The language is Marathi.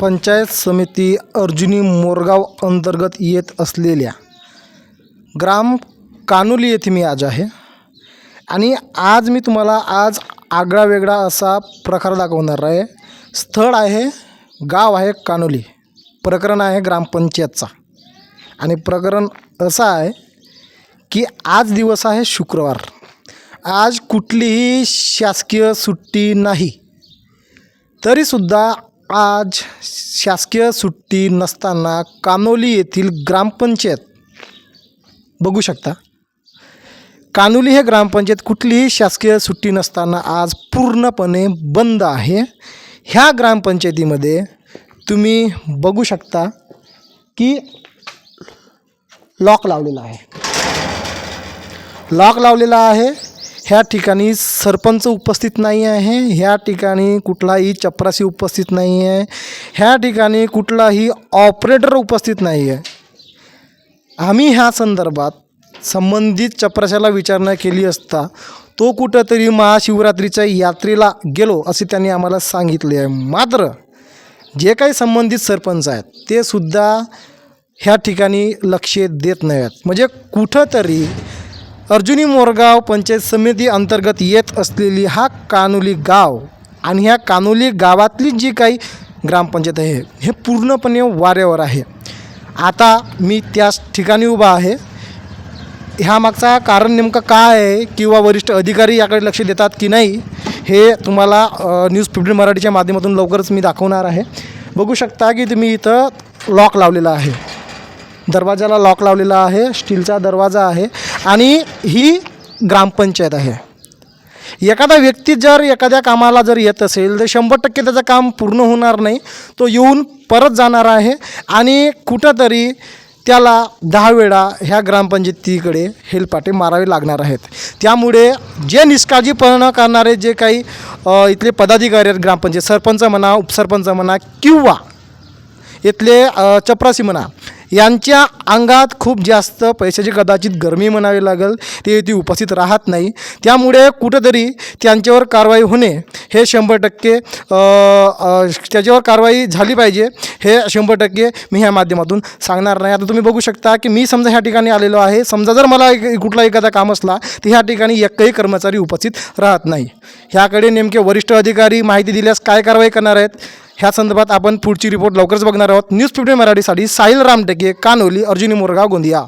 पंचायत समिती अर्जुनी मोरगाव अंतर्गत येत असलेल्या ग्राम कानोली येथे मी आज आहे. आणि आज मी तुम्हाला आज आगळा वेगळा असा प्रकार दाखवणार आहे. स्थळ आहे गाव आहे कानोली. प्रकरण आहे ग्रामपंचायतचा आणि प्रकरण असं आहे की आज दिवस आहे शुक्रवार. आज कुठलीही शासकीय सुट्टी नाही. तरीसुद्धा आज शासकीय सुट्टी नसताना कानोली येथील ग्रामपंचायत बघू शकता. कानोली हे ग्रामपंचायत कुठलीही शासकीय सुट्टी नसताना आज पूर्णपणे बंद आहे. ह्या ग्रामपंचायतीमध्ये तुम्ही बघू शकता की लॉक लावलेला आहे. लॉक लावलेला आहे. ह्या ठिकाणी सरपंच उपस्थित नाही आहे ह्या ठिकाणी कुठलाही चपरासी उपस्थित नाही आहे ह्या ठिकाणी कुठलाही ऑपरेटर उपस्थित नाही आहे. आम्ही ह्या संदर्भात संबंधित चपराशाला विचारणा केली असता तो कुठंतरी महाशिवरात्रीच्या यात्रेला गेलो असे त्यांनी आम्हाला सांगितले आहे. मात्र जे काही संबंधित सरपंच आहेत ते सुद्धा ह्या ठिकाणी लक्ष देत नाही आहेत म्हणजे कुठंतरी अर्जुनी मोरगाव पंचायत समिती अंतर्गत येत असलेली हा कानोली गाव आणि ह्या कानोली गावातली जी काही ग्रामपंचायत आहे हे पूर्णपणे वाऱ्यावर आहे. आता मी त्याच ठिकाणी उभा आहे. ह्या मागचा कारण नेमकं काय आहे किंवा वरिष्ठ अधिकारी याकडे लक्ष देतात की नाही हे तुम्हाला न्यूज फिफ्टीन मराठीच्या माध्यमातून लवकरच मी दाखवणार आहे. बघू शकता की तुम्ही इथं लॉक लावलेला आहे. दरवाजाला लॉक लावलेला आहे स्टीलचा दरवाजा आहे आणि ही ग्रामपंचायत आहे. एखादा व्यक्ती जर एखाद्या कामाला जर येत असेल तर शंभर टक्के त्याचं काम पूर्ण होणार नाही. तो येऊन परत जाणार आहे आणि कुठंतरी त्याला दहा वेळा ह्या ग्रामपंचायतीकडे हेलपाटे मारावे लागणार आहेत. त्यामुळे जे निष्काळजीपणा करणारे जे काही इथले पदाधिकारी आहेत ग्रामपंचायत सरपंच म्हणा उपसरपंच म्हणा किंवा इथले चपरासी म्हणा यांच्या अंगात खूप जास्त पैशाची कदाचित गरमी म्हणावी लागेल ते इथे उपस्थित राहत नाही. त्यामुळे कुठंतरी त्यांच्यावर कारवाई होणे हे शंभर टक्के त्याच्यावर कारवाई झाली पाहिजे हे शंभर टक्के मी ह्या माध्यमातून सांगणार नाही. आता तुम्ही बघू शकता की मी समजा ह्या ठिकाणी आलेलो आहे समजा जर मला एक- कुठला एखादा काम असला तर ह्या ठिकाणी एकही कर्मचारी उपस्थित राहत नाही. ह्याकडे नेमके वरिष्ठ अधिकारी माहिती दिल्यास काय कारवाई करणार आहेत? ह्या संदर्भात आपण पुढची रिपोर्ट लवकरच बघणार आहोत. न्यूज फिफ्टीन मराठीसाठी साहिल रामटेके कानोली अर्जुनी मोरगाव गोंदिया.